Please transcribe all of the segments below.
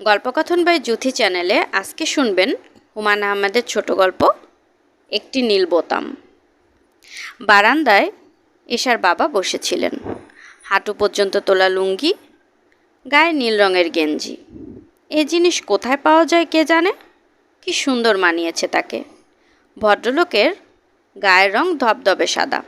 গল্পকথন by Juthi চ্যানেলে আজকে শুনবেন হুমায়ুন আহমেদের ছোট গল্প, একটি নীল বোতাম। বারান্দায় এশার বাবা বসেছিলেন। হাঁটু পর্যন্ত তোলা লুঙ্গি, গায়ে নীল রঙের গেঞ্জি। এ জিনিস কোথায় পাওয়া যায় কে জানে? কি সুন্দর মানিয়েছে তাকে। ভদ্রলোকের গায়ের রং ধবধবে সাদা।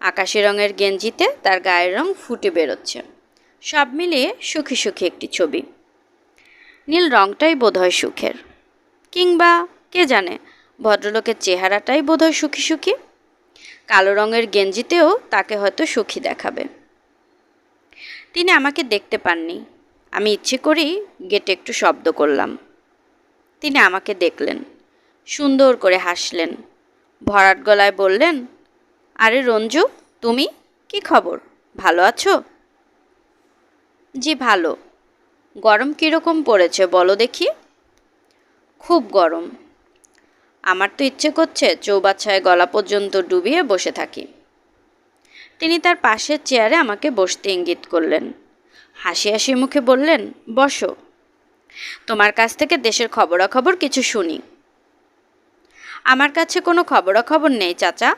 আকাশি রঙের গেঞ্জিতে তার গায়ের রং ফুটে বেরোচ্ছে। সব মিলিয়ে সুখী সুখী একটি ছবি। নীল রংটাই বোধহয় সুখের। কিংবা কে জানে, ভদ্রলোকের চেহারাটাই বোধহয় সুখী সুখী। কালো রঙের গেঞ্জিতেও তাকে হয়তো সুখী দেখাবে। তিনি আমাকে দেখতে পাননি। আমি ইচ্ছে করেই গেটে একটু শব্দ করলাম। তিনি আমাকে দেখলেন। সুন্দর করে হাসলেন। ভরাট গলায় বললেন, আরে রঞ্জু, তুমি? কি খবর? ভালো আছো? জি, ভালো। গরম কীরকম পড়েছে বলো দেখি? খুব গরম। আমার তো ইচ্ছে করছে চৌবাচ্চায় গলা পর্যন্ত ডুবিয়ে বসে থাকি। তিনি তার পাশের চেয়ারে আমাকে বসতে ইঙ্গিত করলেন। হাসি হাসি মুখে বললেন, বসো। তোমার কাছ থেকে দেশের খবরাখবর কিছু শুনি। আমার কাছে কোনো খবরাখবর নেই, চাচা।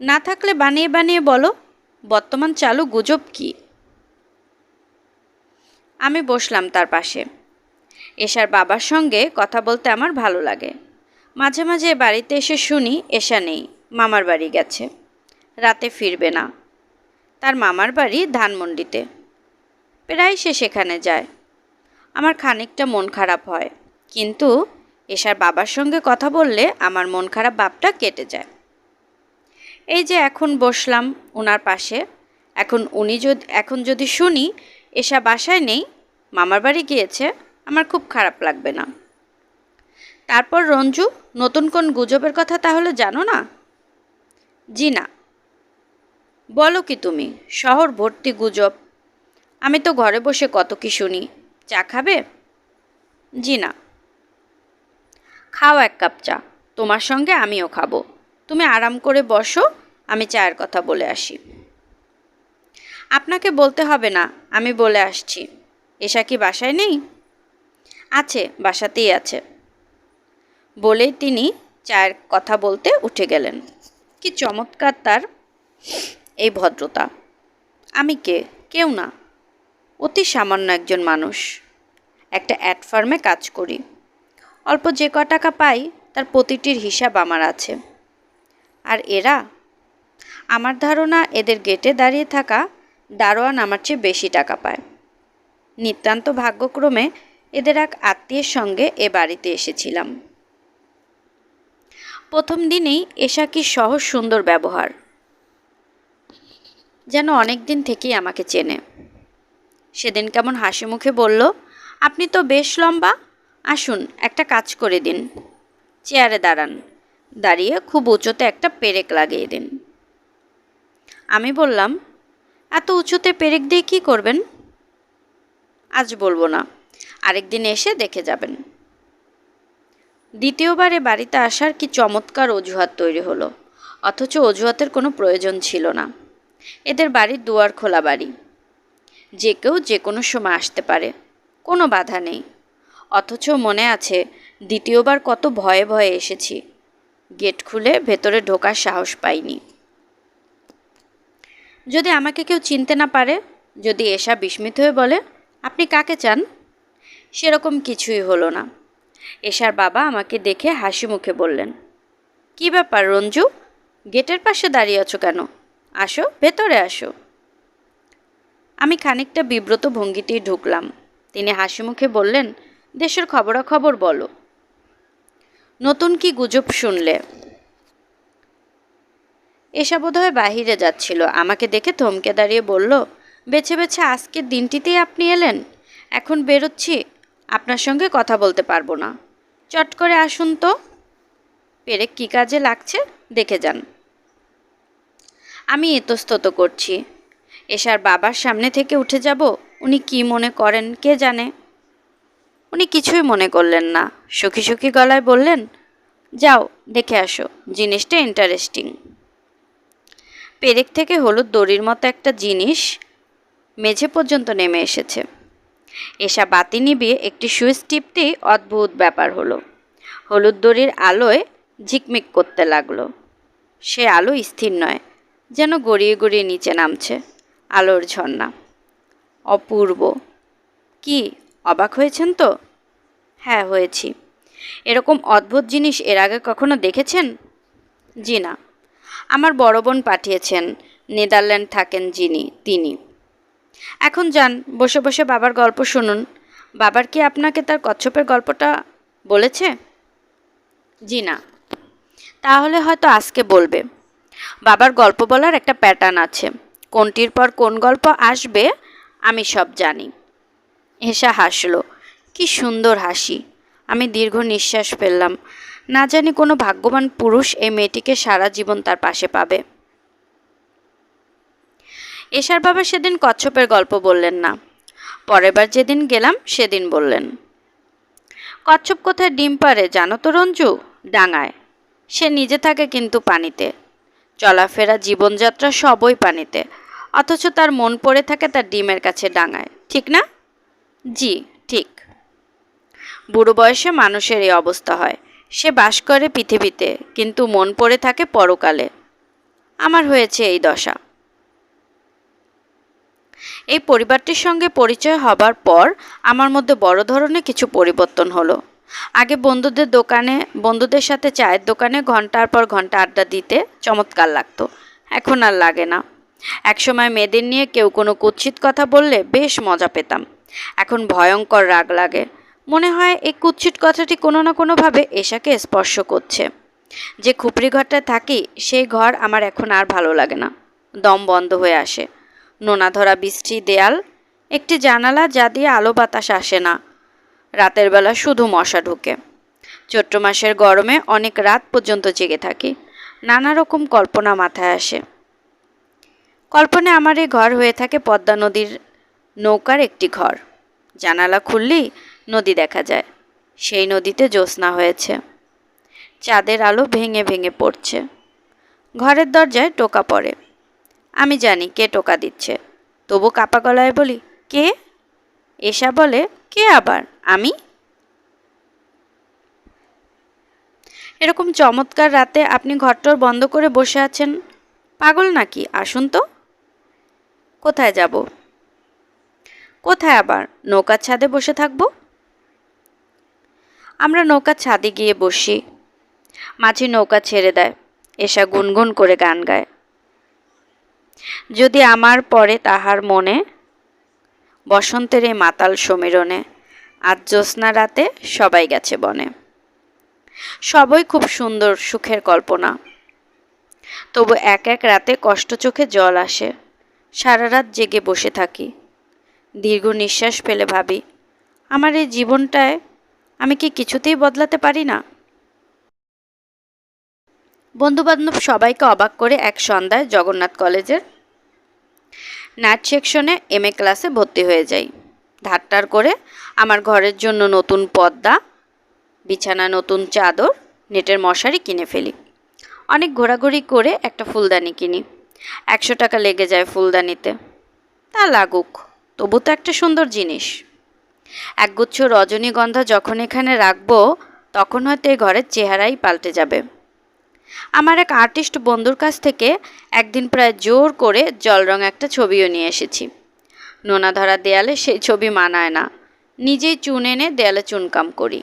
না থাকলে বানিয়ে বানিয়ে বলো। বর্তমান চালু গুজব কি? আমি বসলাম তার পাশে। এশার বাবার সঙ্গে কথা বলতে আমার ভালো লাগে। মাঝে মাঝে বাড়িতে এসে শুনি, এশা নেই, মামার বাড়ি গেছে। রাতে ফিরবে না। তার মামার বাড়ি ধানমন্ডিতে। প্রায় সে সেখানে যায়। আমার খানিকটা মন খারাপ হয়। কিন্তু এশার বাবার সঙ্গে কথা বললে আমার মন খারাপ ভাবটা কেটে যায়। এই যে এখন বসলাম ওনার পাশে, এখন উনি যদি, এখন যদি শুনি এসা বাসায় নেই, মামার বাড়ি গিয়েছে, আমার খুব খারাপ লাগবে না। তারপর রঞ্জু, নতুন কোন গুজবের কথা তাহলে জানো না? জি না বলো কি তুমি, শহর ভর্তি গুজব। আমি তো ঘরে বসে কত কি শুনি, চা খাবে? জি না খাও এক কাপ চা, তোমার সঙ্গে আমিও খাব। তুমি আরাম করে বসো, আমি চায়ের কথা বলে আসি। আপনাকে বলতে হবে না, আমি বলে আসছি। এসা কি বাসায় নেই? আছে, বাসাতেই আছে। বলেই তিনি চায়ের কথা বলতে উঠে গেলেন। কি চমৎকার তার এই ভদ্রতা। আমি কে? কেউ না। অতি সামান্য একজন মানুষ। একটা অ্যাড ফার্মে কাজ করি। অল্প যে ক টাকা পাই, তার প্রতিটির হিসাব আমার আছে। আর এরা? আমার ধারণা এদের গেটে দাঁড়িয়ে থাকা দারোয়ান আমার চেয়ে বেশি টাকা পায়। নিতান্ত ভাগ্যক্রমে এদের এক আত্মীয়ের সঙ্গে এ বাড়িতে এসেছিলাম। প্রথম দিনেই এশা কি সহজ সুন্দর ব্যবহার, যেন অনেক দিন থেকেই আমাকে চেনে। সেদিন কেমন হাসি মুখে বলল, আপনি তো বেশ লম্বা, আসুন একটা কাজ করে দিন। চেয়ারে দাঁড়ান, দাঁড়িয়ে খুব উঁচুতে একটা পেরেক লাগিয়ে দিন। আমি বললাম এত উঁচুতে পেরেক দিয়ে কী করবেন? আজ বলব না। আরেকদিন এসে দেখে যাবেন। দ্বিতীয়বারে বাড়িতে আসার কি চমৎকার অজুহাত তৈরি হলো। অথচ অজুহাতের কোনো প্রয়োজন ছিল না। এদের বাড়ির দুয়ার খোলা বাড়ি। যে কেউ যে কোনো সময় আসতে পারে। কোনো বাধা নেই। অথচ মনে আছে, দ্বিতীয়বার কত ভয়ে ভয়ে এসেছি। গেট খুলে ভেতরে ঢোকার সাহস পাইনি। যদি আমাকে কেউ চিনতে না পারে, যদি এসা বিস্মিত হয়ে বলে, আপনি কাকে চান? সেরকম কিছুই হলো না। এশার বাবা আমাকে দেখে হাসি মুখে বললেন, কি ব্যাপার রঞ্জু? গেটের পাশে দাঁড়িয়ে আছো কেন? আসো, ভেতরে আসো। আমি খানিকটা বিব্রত ভঙ্গিতেই ঢুকলাম। তিনি হাসি মুখে বললেন, দেশের খবরাখবর বলো। নতুন কি গুজব শুনলে? এসা বোধহয় বাহিরে যাচ্ছিল। আমাকে দেখে থমকে দাঁড়িয়ে বলল, বেছে বেছে আজকের দিনটিতেই আপনি এলেন? এখন বেরোচ্ছি, আপনার সঙ্গে কথা বলতে পারব না। চট করে আসুন তো। পেরেক কী কাজে লাগছে? দেখে যান। আমি ইতস্তত করছি। এশার বাবার সামনে থেকে উঠে যাব, উনি কি মনে করেন কে জানে? উনি কিছুই মনে করলেন না। সুখী সুখী গলায় বললেন, যাও, দেখে আসো, জিনিসটা ইন্টারেস্টিং পেরেক থেকে হলুদ দড়ির মতো একটা জিনিস মেঝে পর্যন্ত নেমে এসেছে। এসা বাতি নিবিয়ে একটি সুইচ টিপতেই অদ্ভুত ব্যাপার হলো। হলুদ দড়ির আলোয় ঝিকমিক করতে লাগল। সে আলো স্থির নয়, যেন গড়িয়ে গড়িয়ে নিচে নামছে, আলোর ঝর্ণা। অপূর্ব। কি, অবাক হয়েছেন তো? হ্যাঁ হয়েছি। এরকম অদ্ভুত জিনিস এর আগে কখনো দেখেছেন? জি না। আমার বড় বোন পাঠিয়েছেন, নেদারল্যান্ড থাকেন যিনি, তিনি। এখন যান, বসে বসে বাবার গল্প শুনুন। বাবার কি আপনাকে তার কচ্ছপের গল্পটা বলেছে? জি না। তাহলে হয়তো আজকে বলবে। বাবার গল্প বলার একটা প্যাটার্ন আছে। কোনটির পর কোন গল্প আসবে, আমি সব জানি। হেসা হাসলো। কি সুন্দর হাসি। আমি দীর্ঘ নিঃশ্বাস ফেললাম। না জানি কোনো ভাগ্যবান পুরুষ এই মেয়েটিকে সারা জীবন তার পাশে পাবে। এশার বাবা সেদিন কচ্ছপের গল্প বললেন না। পরেরবার যেদিন গেলাম, সেদিন বললেন, কচ্ছপ কোথায় ডিম পারে জানো তো রঞ্জু? ডাঙায়। সে নিজে থাকে কিন্তু পানিতে। চলাফেরা, জীবনযাত্রা সবই পানিতে। অথচ তার মন পড়ে থাকে তার ডিমের কাছে ডাঙায়। ঠিক না? জি, ঠিক। বুড়ো বয়সে মানুষের এই অবস্থা হয়। সে বাস করে পৃথিবীতে, কিন্তু মন পড়ে থাকে পরকালে। আমার হয়েছে এই দশা। এই পরিবারটির সঙ্গে পরিচয় হবার পর আমার মধ্যে বড় ধরনের কিছু পরিবর্তন হলো। আগে বন্ধুদের দোকানে, বন্ধুদের সাথে চায়ের দোকানে ঘণ্টার পর ঘণ্টা আড্ডা দিতে চমৎকার লাগতো। এখন আর লাগে না। একসময় মেয়েদের নিয়ে কেউ কোনো কুৎসিত কথা বললে বেশ মজা পেতাম। এখন ভয়ঙ্কর রাগ লাগে। মনে হয় এই কুৎসিত কথাটি কোনো না কোনোভাবে এশাকে স্পর্শ করছে। যে খুপড়ি ঘরটায় থাকি, সেই ঘর আমার এখন আর ভালো লাগে না। দম বন্ধ হয়ে আসে। নোনা ধরা বৃষ্টি দেয়াল, একটি জানালা যা দিয়ে আলো বাতাস আসে না। রাতের বেলা শুধু মশা ঢুকে। চৈত্র মাসের গরমে অনেক রাত পর্যন্ত জেগে থাকি। নানা রকম কল্পনা মাথায় আসে। কল্পনায় আমার এই ঘর হয়ে থাকে পদ্মা নদীর নৌকার একটি ঘর। জানালা খুললেই নদী দেখা যায়। সেই নদীতে জ্যোৎস্না হয়েছে। চাঁদের আলো ভেঙে ভেঙে পড়ছে। ঘরের দরজায় টোকা পড়ে। আমি জানি কে টোকা দিচ্ছে। তবু কাপা গলায় বলি, কে? এসা বলে, কে আবার? আমি? এরকম চমৎকার রাতে আপনি ঘরটর বন্ধ করে বসে আছেন। পাগল নাকি? আসুন তো। কোথায় যাব? কোথায় আবার? নৌকার ছাদে বসে থাকব? আমরা নৌকার ছাদে গিয়ে বসি। মাঝি নৌকা ছেড়ে দেয়, এসা গুনগুন করে গান গায়। যদি আমার পরে তাহার মনে, বসন্তের এই মাতাল সমীরণে, আজ জ্যোৎস্না রাতে সবাই গেছে বনে। সবই খুব সুন্দর সুখের কল্পনা। তবু এক এক রাতে কষ্ট চোখে জল আসে, সারা রাত জেগে বসে থাকি। দীর্ঘ নিঃশ্বাস ফেলে ভাবি, আমার এই জীবনটায় আমি কি কিছুতেই বদলাতে পারি না? বন্ধুবান্ধব সবাইকে অবাক করে এক সন্ধ্যায় জগন্নাথ কলেজের নাচ সেকশনে এম এ ক্লাসে ভর্তি হয়ে যাই। ধারটার করে আমার ঘরের জন্য নতুন পর্দা, বিছানা, নতুন চাদর, নেটের মশারি কিনে ফেলি। অনেক ঘোরাঘুরি করে একটা ফুলদানি কিনি। একশো টাকা লেগে যায় ফুলদানিতে। তা লাগুক, তবু তো একটা সুন্দর জিনিস। একগুচ্ছ রজনীগন্ধা যখন এখানে রাখব, তখন হয়তো এই ঘরের চেহারাই পাল্টে যাবে। আমার এক আর্টিস্ট বন্ধুর কাছ থেকে একদিন প্রায় জোর করে জল রং একটা ছবিও নিয়ে এসেছি। নোনা ধরা দেয়ালে সেই ছবি মানায় না। নিজেই চুন এনে দেয়ালে চুনকাম করি।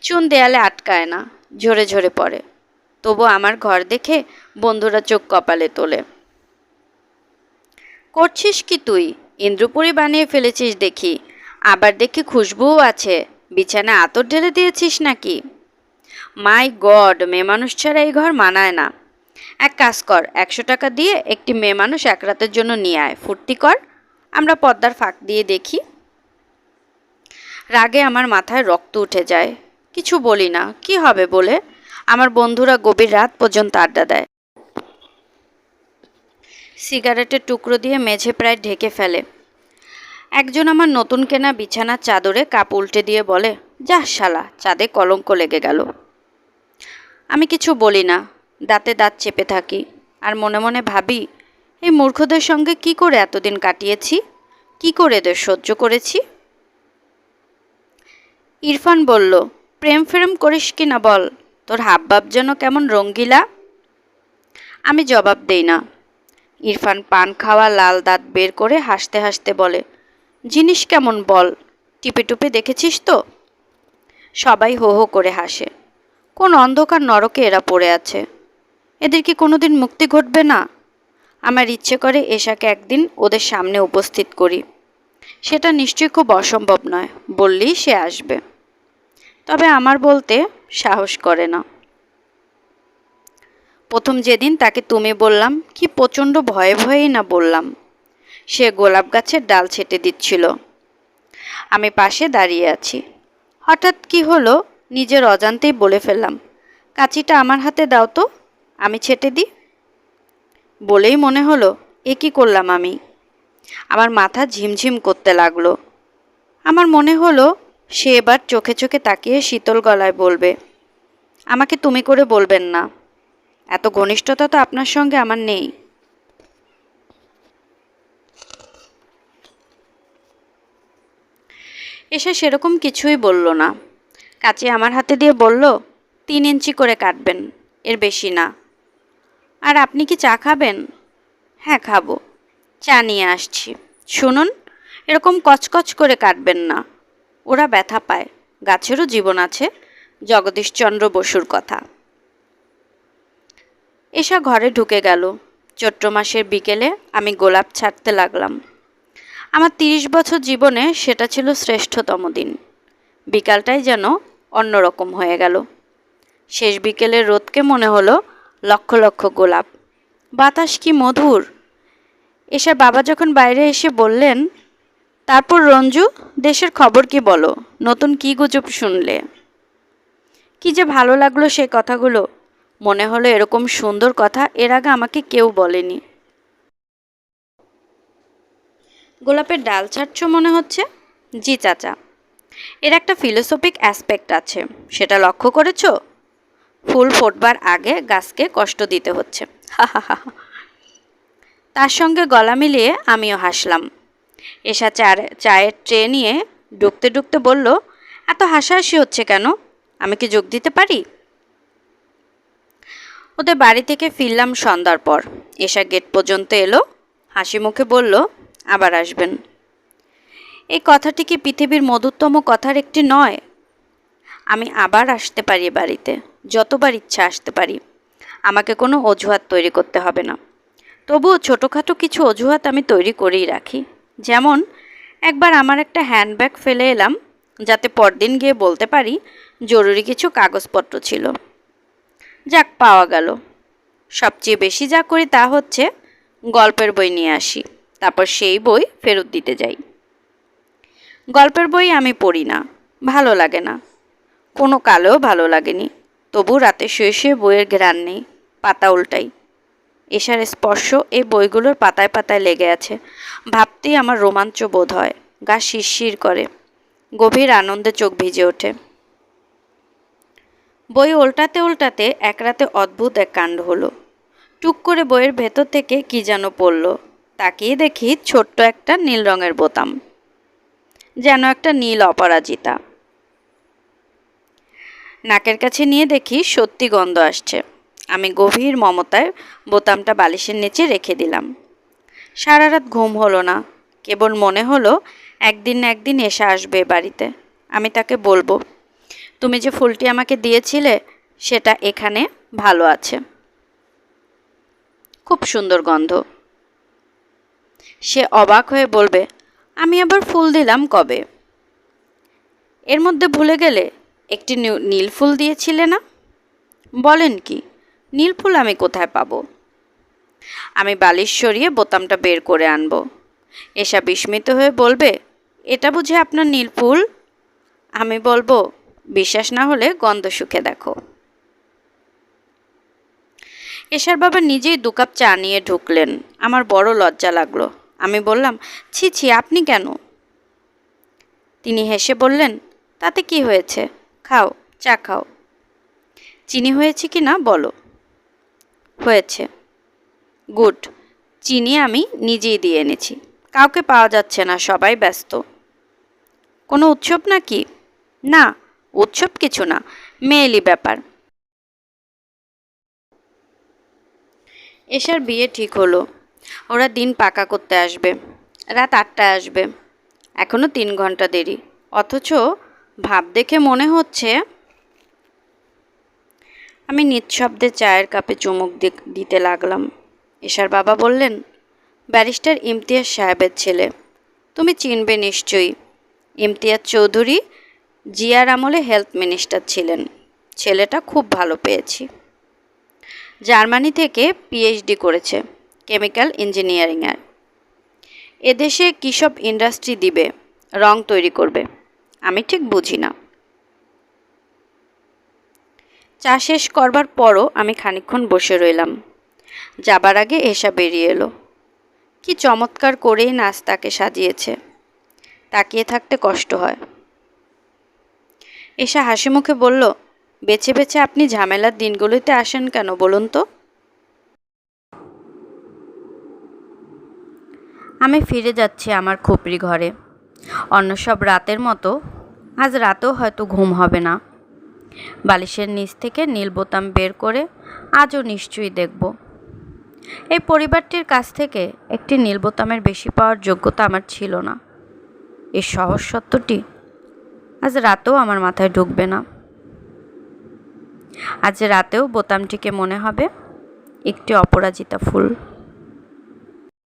চুন দেয়ালে আটকায় না, ঝরে ঝরে পড়ে। তবু আমার ঘর দেখে বন্ধুরা চোখ কপালে তোলে। করছিস কি তুই? ইন্দ্রপুরি বানিয়ে ফেলেছিস দেখি। আবার দেখি খুশবুও আছে। বিছানা আতর ঢেলে দিয়েছিস নাকি? মাই গড, মেয়ে মানুষ ছাড়া এই ঘর মানায় না। এক কাজ কর, একশো টাকা দিয়ে একটি মেয়ে মানুষ এক রাতের জন্য নিয়ে আয়। ফুর্তি কর, আমরা পর্দার ফাঁক দিয়ে দেখি। রাগে আমার মাথায় রক্ত উঠে যায়। কিছু বলি না, কি হবে বলে? আমার বন্ধুরা গভীর রাত পর্যন্ত আড্ডা দেয়। সিগারেটের টুকরো দিয়ে মেঝে প্রায় ঢেকে ফেলে। একজন আমার নতুন কেনা বিছানার চাদরে কাপ উল্টে দিয়ে বলে, যা শালা, চাঁদে কলঙ্ক লেগে গেল। আমি কিছু বলি না, দাঁতে দাঁত চেপে থাকি। আর মনে মনে ভাবি, এই মূর্খদের সঙ্গে কি করে এতদিন কাটিয়েছি? কি করে এদের সহ্য করেছি? ইরফান বলল, প্রেম ফ্রেম করিস কি না বল? তোর হাবভাব যেন কেমন রঙ্গিলা? আমি জবাব দেই না। ইরফান পান খাওয়া লাল দাঁত বের করে হাসতে হাসতে বলে জিনিস কেমন বল? টিপে টুপে দেখেছিস তো? সবাই হো হো করে হাসে। কোন অন্ধকার নরকে এরা পড়ে আছে। এদের কি কোনোদিন মুক্তি ঘটবে না? আমার ইচ্ছে করে এশাকে একদিন ওদের সামনে উপস্থিত করি। সেটা নিশ্চয়ই খুব অসম্ভব নয়, বললেই সে আসবে। তবে আমার বলতে সাহস করে না। প্রথম যেদিন তাকে তুমি বললাম, কি প্রচণ্ড ভয়ে ভয়েই না বললাম। সে গোলাপ গাছের ডাল ছেটে দিচ্ছিল। আমি পাশে দাঁড়িয়ে আছি। হঠাৎ কি হলো নিজের অজান্তেই বলে ফেললাম, কাঁচিটা আমার হাতে দাও তো, আমি ছেটে দিই। বলেই মনে হলো, এ কী করলাম আমি? আমার মাথা ঝিমঝিম করতে লাগল। আমার মনে হলো, সে এবার চোখে চোখে তাকিয়ে শীতল গলায় বলবে, আমাকে তুমি করে বলবেন না। এত ঘনিষ্ঠতা তো আপনার সঙ্গে আমার নেই। এসে সেরকম কিছুই বলল না। কাচি আমার হাতে দিয়ে বলল, তিন ইঞ্চি করে কাটবেন, এর বেশি না। আর আপনি কি চা খাবেন? হ্যাঁ খাব। চা নিয়ে আসছি। শুনুন, এরকম কচকচ করে কাটবেন না। ওরা ব্যথা পায়। গাছেরও জীবন আছে, জগদীশচন্দ্র বসুর কথা। এসা ঘরে ঢুকে গেল। চৈত্র মাসের বিকেলে আমি গোলাপ ছাড়তে লাগলাম। আমার তিরিশ বছর জীবনে সেটা ছিল শ্রেষ্ঠতম দিন। বিকালটাই যেন অন্যরকম হয়ে গেল। শেষ বিকেলের রোদকে মনে হলো লক্ষ লক্ষ গোলাপ। বাতাস কি মধুর? এসে বাবা যখন বাইরে এসে বললেন, তারপর রঞ্জু, দেশের খবর কি বলো? নতুন কি গুজব শুনলে? কি যে ভালো লাগল সে কথাগুলো। মনে হলো এরকম সুন্দর কথা এর আগে আমাকে কেউ বলেনি। গোলাপের ডাল ছাড়ছ মনে হচ্ছে? জি, চাচা। এর একটা ফিলোসফিক অ্যাসপেক্ট আছে। সেটা লক্ষ্য করেছ? ফুল ফোটবার আগে গাছকে কষ্ট দিতে হচ্ছে। তার সঙ্গে গলা মিলিয়ে আমিও হাসলাম। এসা চার, চায়ের ট্রে নিয়ে ডুকতে ডুকতে বলল, এত হাসাহাসি হচ্ছে কেন? আমি কি যোগ দিতে পারি? ওদের বাড়ি থেকে ফিরলাম সন্ধ্যার পর। এসা গেট পর্যন্ত এলো, হাসি মুখে বলল আবার আসবেন। এই কথাটি কি পৃথিবীর মধুরতম কথার একটি নয়। আমি আবার আসতে পারি বাড়িতে, যতবার ইচ্ছা আসতে পারি। আমাকে কোনো অজুহাত তৈরি করতে হবে না। তবুও ছোটোখাটো কিছু অজুহাত আমি তৈরি করেই রাখি। যেমন, একবার আমার একটা হ্যান্ডব্যাগ ফেলে এলাম, যাতে পরদিন গিয়ে বলতে পারি জরুরি কিছু কাগজপত্র ছিল। যাক, পাওয়া গেল। সবচেয়ে বেশি যা করি তা হচ্ছে গল্পের বই নিয়ে আসি। তারপর সেই বই ফেরত দিতে যাই। গল্পের বই আমি পড়ি না, ভালো লাগে না। কোনো কালেও ভালো লাগেনি, তবু রাতে শুয়ে শুয়ে বইয়ের ঘ্রাণ নেই, পাতা উল্টাই। এশার স্পর্শ এই বইগুলোর পাতায় পাতায় লেগে আছে। ভাবতেই আমার রোমাঞ্চ বোধ হয়, গা শিরশির করে, গভীর আনন্দে চোখ ভিজে ওঠে। বই উল্টাতে উল্টাতে এক রাতে অদ্ভুত এক কাণ্ড হলো। টুক করে বইয়ের ভেতর থেকে কি যেন পড়ল তাকিয়ে দেখি ছোট্ট একটা নীল রঙের বোতাম। যেন একটা নীল অপরাজিতা। নাকের কাছে নিয়ে দেখি সত্যি গন্ধ আসছে। আমি গভীর মমতায় বোতামটা বালিশের নিচে রেখে দিলাম। সারা রাত ঘুম হলো না। কেবল মনে হলো, একদিন না একদিন এসে আসবে বাড়িতে। আমি তাকে বলব, তুমি যে ফুলটি আমাকে দিয়েছিলে, সেটা এখানে ভালো আছে। খুব সুন্দর গন্ধ। সে অবাক হয়ে বলবে, আমি আবার ফুল দিলাম কবে? এর মধ্যে ভুলে গেলে, একটি নীল ফুল দিয়েছিলে না? বলেন কি, নীল ফুল আমি কোথায় পাবো? আমি বালিশ সরিয়ে বোতামটা বের করে আনব। এসা বিস্মিত হয়ে বলবে, এটা বুঝে আপনার নীল ফুল? আমি বলব, বিশ্বাস না হলে গন্ধ শুকে দেখো। এশার বাবা নিজেই দু কাপ চা নিয়ে ঢুকলেন। আমার বড় লজ্জা লাগল। আমি বললাম, ছি ছি, আপনি কেন? তিনি হেসে বললেন, তাতে কি হয়েছে? খাও, চা খাও। চিনি হয়েছে কি না বলো। হয়েছে। গুড। চিনি আমি নিজেই দিয়ে এনেছি। কাউকে পাওয়া যাচ্ছে না, সবাই ব্যস্ত। কোনো উৎসব নাকি? না, উৎসব কিছু না, মেয়েলি ব্যাপার। এশার বিয়ে ঠিক হলো। ওরা দিন পাকা করতে আসবে। রাত আটটায় আসবে। এখনও তিন ঘণ্টা দেরি। অথচ ভাব দেখে মনে হচ্ছে আমি নিঃশব্দে চায়ের কাপে চুমুক দিতে লাগলাম। এশার বাবা বললেন, ব্যারিস্টার ইমতিয়াজ সাহেবের ছেলে। তুমি চিনবে নিশ্চয়ই। ইমতিয়াজ চৌধুরী জিয়ার আমলে হেলথ মিনিস্টার ছিলেন। ছেলেটা খুব ভালো পেয়েছি। জার্মানি থেকে পিএইচডি করেছে। কেমিক্যাল ইঞ্জিনিয়ারিংয়ের। এদেশে কী সব ইন্ডাস্ট্রি দিবে, রং তৈরি করবে, আমি ঠিক বুঝি না। চা শেষ করবার পরও আমি খানিকক্ষণ বসে রইলাম। যাবার আগে এসা বেরিয়ে এলো। কি চমৎকার করেই নাস্তাকে সাজিয়েছে। তাকিয়ে থাকতে কষ্ট হয়। এসা হাসি মুখে বলল, বেছে বেছে আপনি ঝামেলার দিনগুলোতে আসেন কেন বলুন তো? আমি ফিরে যাচ্ছি আমার খুপড়ি ঘরে। অন্য সব রাতের মতো আজ রাতেও হয়তো ঘুম হবে না। বালিশের নিচ থেকে নীল বোতাম বের করে আজও নিশ্চয়ই দেখব। এই পরিবারটির কাছ থেকে একটি নীল বোতামের বেশি পাওয়ার যোগ্যতা আমার ছিল না। এই সহজ সত্যটি আজ রাতেও আমার মাথায় ঢুকবে না। আজ রাতেও বোতামটিকে মনে হবে একটি অপরাজিতা ফুল।